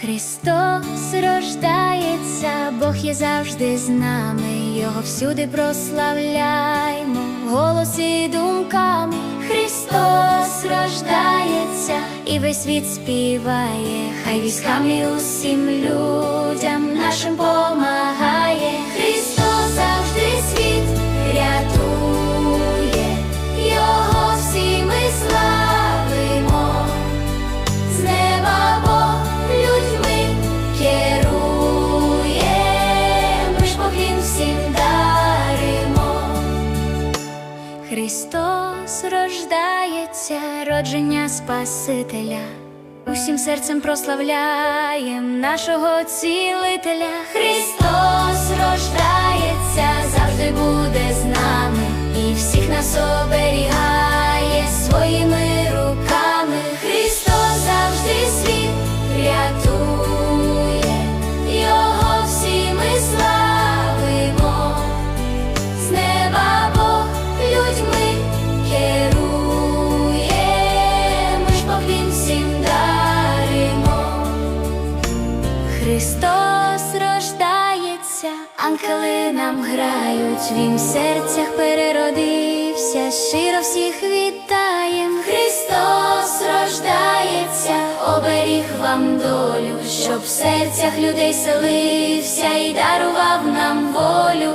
Христос рождається, Бог є завжди з нами, Його всюди прославляймо, в голосі і думками. Христос рождається, і весь світ співає, хай військам і усім людям нашим помагає. Христос рождається, родження Спасителя. Усім серцем прославляєм нашого цілителя. Христос рождається, ангели нам грають, Він в серцях переродився, щиро всіх вітаєм. Христос рождається, оберіг вам долю, щоб в серцях людей селився і дарував нам волю.